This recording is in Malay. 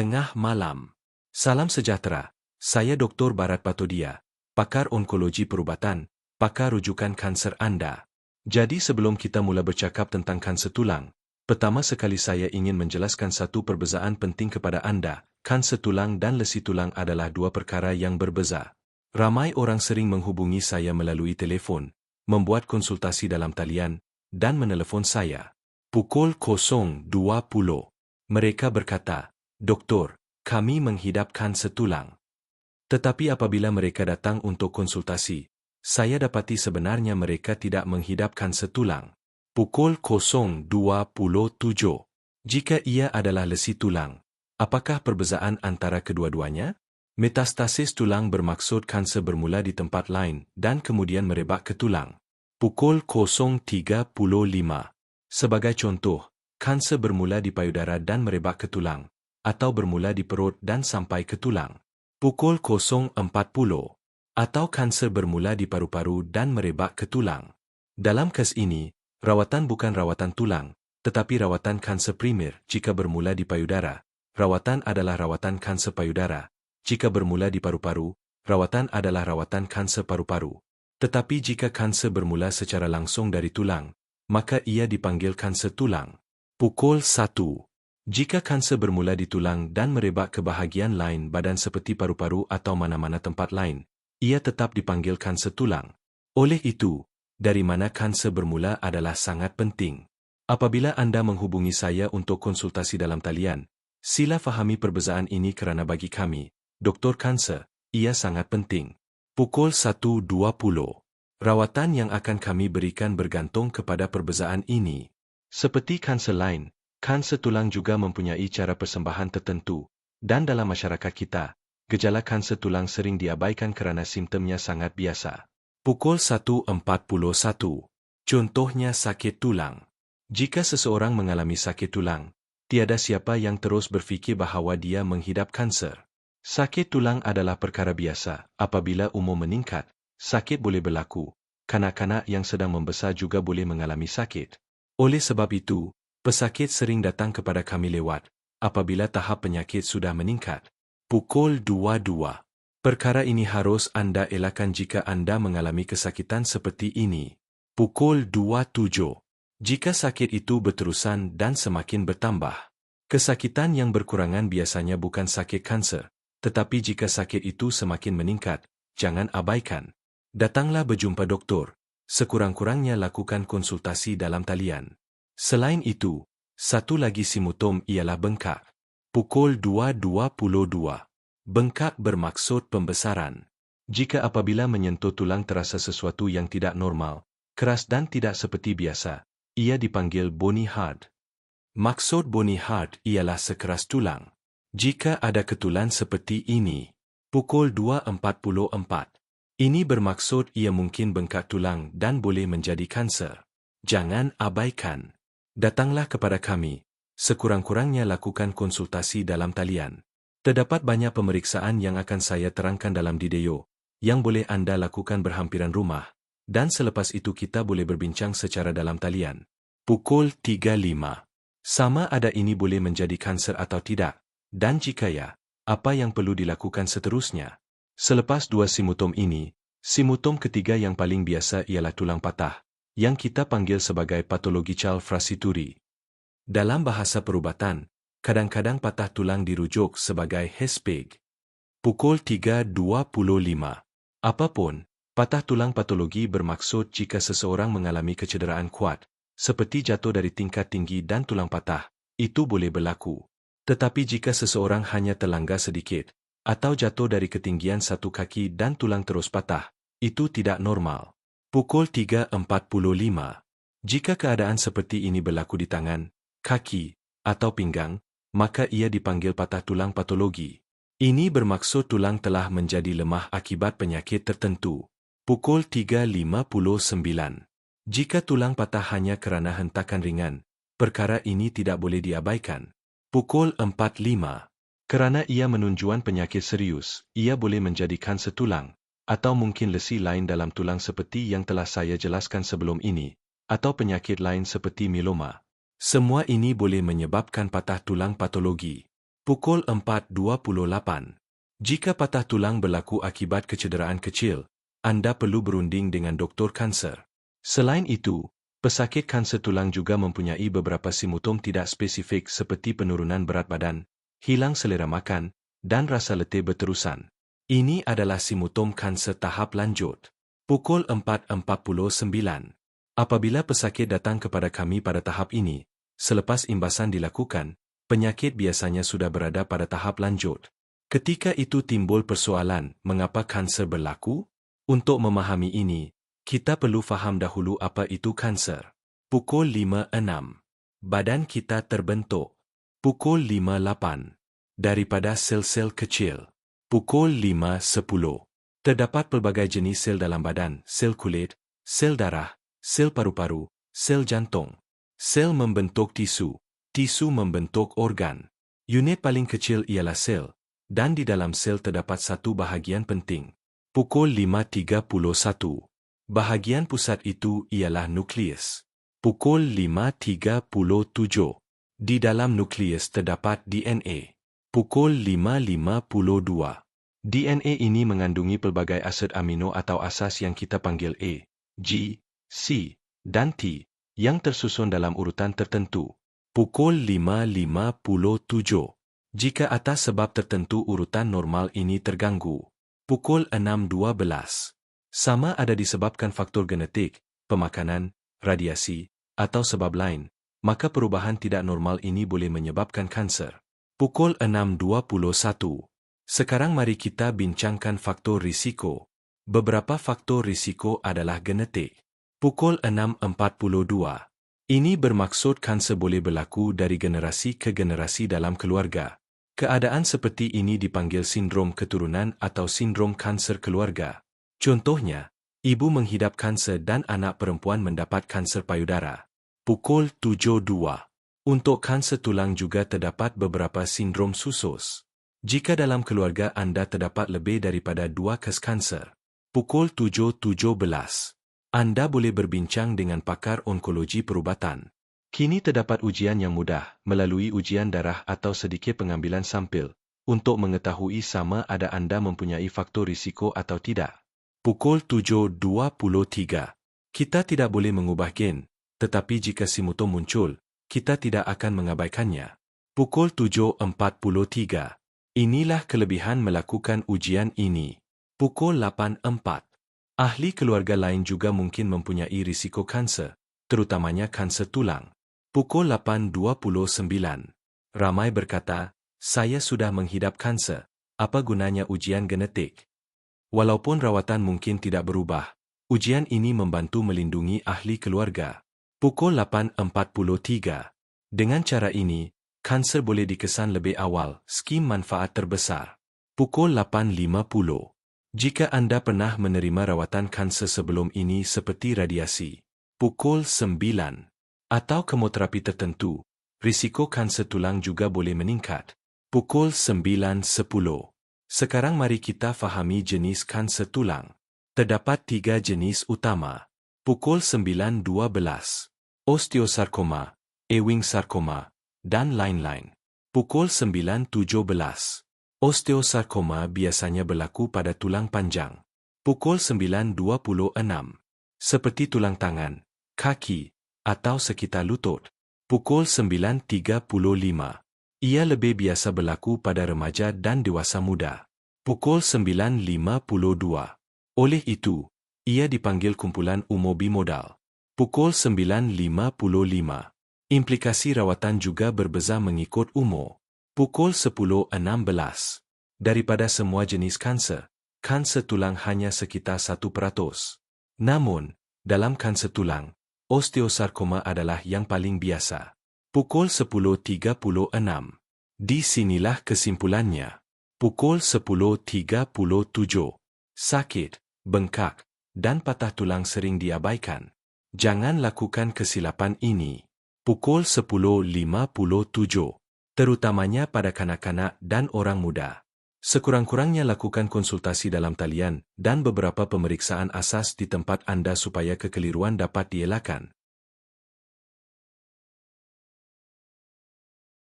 Tengah malam. Salam sejahtera. Saya Dr. Barat Patodia, pakar onkologi perubatan, pakar rujukan kanser anda. Jadi sebelum kita mula bercakap tentang kanser tulang, pertama sekali saya ingin menjelaskan satu perbezaan penting kepada anda. Kanser tulang dan lesi tulang adalah dua perkara yang berbeza. Ramai orang sering menghubungi saya melalui telefon, membuat konsultasi dalam talian, dan menelepon saya. Pukul 0.20. Mereka berkata, Doktor, kami menghidap kanser tulang. Tetapi apabila mereka datang untuk konsultasi, saya dapati sebenarnya mereka tidak menghidap kanser tulang. Pukul 0.27. Jika ia adalah lesi tulang, apakah perbezaan antara kedua-duanya? Metastasis tulang bermaksud kanser bermula di tempat lain dan kemudian merebak ke tulang. Pukul 0.35. Sebagai contoh, kanser bermula di payudara dan merebak ke tulang atau bermula di perut dan sampai ke tulang. Pukul 0.40 atau kanser bermula di paru-paru dan merebak ke tulang. Dalam kes ini, rawatan bukan rawatan tulang, tetapi rawatan kanser primer jika bermula di payudara. Rawatan adalah rawatan kanser payudara. Jika bermula di paru-paru, rawatan adalah rawatan kanser paru-paru. Tetapi jika kanser bermula secara langsung dari tulang, maka ia dipanggil kanser tulang. Pukul 1. Jika kanser bermula di tulang dan merebak ke bahagian lain badan seperti paru-paru atau mana-mana tempat lain, ia tetap dipanggil kanser tulang. Oleh itu, dari mana kanser bermula adalah sangat penting. Apabila anda menghubungi saya untuk konsultasi dalam talian, sila fahami perbezaan ini kerana bagi kami, doktor kanser, ia sangat penting. Pukul 1.20. Rawatan yang akan kami berikan bergantung kepada perbezaan ini. Seperti kanser lain, Kanser tulang juga mempunyai cara persembahan tertentu, dan dalam masyarakat kita, gejala kanser tulang sering diabaikan kerana simptomnya sangat biasa. Pukul 1.41. Contohnya sakit tulang. Jika seseorang mengalami sakit tulang, tiada siapa yang terus berfikir bahawa dia menghidap kanser. Sakit tulang adalah perkara biasa. Apabila umur meningkat, sakit boleh berlaku. Kanak-kanak yang sedang membesar juga boleh mengalami sakit. Oleh sebab itu, Pesakit sering datang kepada kami lewat, apabila tahap penyakit sudah meningkat. Pukul 22. Perkara ini harus anda elakkan jika anda mengalami kesakitan seperti ini. Pukul 27. Jika sakit itu berterusan dan semakin bertambah. Kesakitan yang berkurangan biasanya bukan sakit kanser, tetapi jika sakit itu semakin meningkat, jangan abaikan. Datanglah berjumpa doktor. Sekurang-kurangnya lakukan konsultasi dalam talian. Selain itu, satu lagi simptom ialah bengkak. Pukul 2.22. Bengkak bermaksud pembesaran. Jika apabila menyentuh tulang terasa sesuatu yang tidak normal, keras dan tidak seperti biasa, ia dipanggil bony hard. Maksud bony hard ialah sekeras tulang. Jika ada ketulan seperti ini, pukul 2.44. Ini bermaksud ia mungkin bengkak tulang dan boleh menjadi kanser. Jangan abaikan. Datanglah kepada kami. Sekurang-kurangnya lakukan konsultasi dalam talian. Terdapat banyak pemeriksaan yang akan saya terangkan dalam video, yang boleh anda lakukan berhampiran rumah, dan selepas itu kita boleh berbincang secara dalam talian. Pukul 3.5. Sama ada ini boleh menjadi kanser atau tidak, dan jika ya, apa yang perlu dilakukan seterusnya? Selepas dua simutom ini, simutom ketiga yang paling biasa ialah tulang patah, yang kita panggil sebagai patological fracturi. Dalam bahasa perubatan, kadang-kadang patah tulang dirujuk sebagai HESPEG. Pukul 3.25. Apapun, patah tulang patologi bermaksud jika seseorang mengalami kecederaan kuat, seperti jatuh dari tingkat tinggi dan tulang patah, itu boleh berlaku. Tetapi jika seseorang hanya terlanggar sedikit, atau jatuh dari ketinggian satu kaki dan tulang terus patah, itu tidak normal. Pukul 3.45. Jika keadaan seperti ini berlaku di tangan, kaki, atau pinggang, maka ia dipanggil patah tulang patologi. Ini bermaksud tulang telah menjadi lemah akibat penyakit tertentu. Pukul 3.59. Jika tulang patah hanya kerana hentakan ringan, perkara ini tidak boleh diabaikan. Pukul 4.5. Kerana ia menunjuan penyakit serius, ia boleh menjadi kanser tulang atau mungkin lesi lain dalam tulang seperti yang telah saya jelaskan sebelum ini, atau penyakit lain seperti mieloma. Semua ini boleh menyebabkan patah tulang patologi. Pukul 4.28. Jika patah tulang berlaku akibat kecederaan kecil, anda perlu berunding dengan doktor kanser. Selain itu, pesakit kanser tulang juga mempunyai beberapa simptom tidak spesifik seperti penurunan berat badan, hilang selera makan, dan rasa letih berterusan. Ini adalah simptom kanser tahap lanjut. Pukul 4.49. Apabila pesakit datang kepada kami pada tahap ini, selepas imbasan dilakukan, penyakit biasanya sudah berada pada tahap lanjut. Ketika itu timbul persoalan, mengapa kanser berlaku? Untuk memahami ini, kita perlu faham dahulu apa itu kanser. Pukul 5.6. Badan kita terbentuk. Pukul 5.8. Daripada sel-sel kecil. Pukul 5.10. Terdapat pelbagai jenis sel dalam badan, sel kulit, sel darah, sel paru-paru, sel jantung. Sel membentuk tisu, tisu membentuk organ. Unit paling kecil ialah sel, dan di dalam sel terdapat satu bahagian penting. Pukul 5.31. Bahagian pusat itu ialah nukleus. Pukul 5.37. Di dalam nukleus terdapat DNA. Pukul 5.52. DNA ini mengandungi pelbagai asid amino atau asas yang kita panggil A, G, C, dan T, yang tersusun dalam urutan tertentu. Pukul 5.57. Jika atas sebab tertentu urutan normal ini terganggu. Pukul 6.12. Sama ada disebabkan faktor genetik, pemakanan, radiasi, atau sebab lain, maka perubahan tidak normal ini boleh menyebabkan kanser. Pukul 6.21. Sekarang mari kita bincangkan faktor risiko. Beberapa faktor risiko adalah genetik. Pukul 6.42. Ini bermaksud kanser boleh berlaku dari generasi ke generasi dalam keluarga. Keadaan seperti ini dipanggil sindrom keturunan atau sindrom kanser keluarga. Contohnya, ibu menghidap kanser dan anak perempuan mendapat kanser payudara. Pukul 7.2. Untuk kanser tulang juga terdapat beberapa sindrom susus. Jika dalam keluarga anda terdapat lebih daripada dua kes kanser. Pukul 7.17. Anda boleh berbincang dengan pakar onkologi perubatan. Kini terdapat ujian yang mudah melalui ujian darah atau sedikit pengambilan sampel untuk mengetahui sama ada anda mempunyai faktor risiko atau tidak. Pukul 7.23. Kita tidak boleh mengubah gen, tetapi jika simptom muncul, kita tidak akan mengabaikannya. Pukul 7.43. Inilah kelebihan melakukan ujian ini. Pukul 8.4. Ahli keluarga lain juga mungkin mempunyai risiko kanser, terutamanya kanser tulang. Pukul 8.29. Ramai berkata, saya sudah menghidap kanser, apa gunanya ujian genetik? Walaupun rawatan mungkin tidak berubah, ujian ini membantu melindungi ahli keluarga. Pukul 8.43. Dengan cara ini, kanser boleh dikesan lebih awal, skim manfaat terbesar. Pukul 8.50. Jika anda pernah menerima rawatan kanser sebelum ini seperti radiasi, pukul 9, atau kemoterapi tertentu, risiko kanser tulang juga boleh meningkat. Pukul 9.10. Sekarang mari kita fahami jenis kanser tulang. Terdapat tiga jenis utama. Pukul 9.12. Osteosarkoma, Ewing sarkoma, dan lain-lain. Pukul 9.17. Osteosarkoma biasanya berlaku pada tulang panjang. Pukul 9.26. Seperti tulang tangan, kaki, atau sekitar lutut. Pukul 9.35. Ia lebih biasa berlaku pada remaja dan dewasa muda. Pukul 9.52. Oleh itu, ia dipanggil kumpulan umur bimodal. Pukul 9.55. Implikasi rawatan juga berbeza mengikut umur. Pukul 10.16. Daripada semua jenis kanser, kanser tulang hanya sekitar 1%. Namun, dalam kanser tulang, osteosarkoma adalah yang paling biasa. Pukul 10.36. Di sinilah kesimpulannya. Pukul 10.37. Sakit, bengkak, dan patah tulang sering diabaikan. Jangan lakukan kesilapan ini. Pukul 10.57 terutamanya pada kanak-kanak dan orang muda. Sekurang-kurangnya lakukan konsultasi dalam talian dan beberapa pemeriksaan asas di tempat anda supaya kekeliruan dapat dielakkan.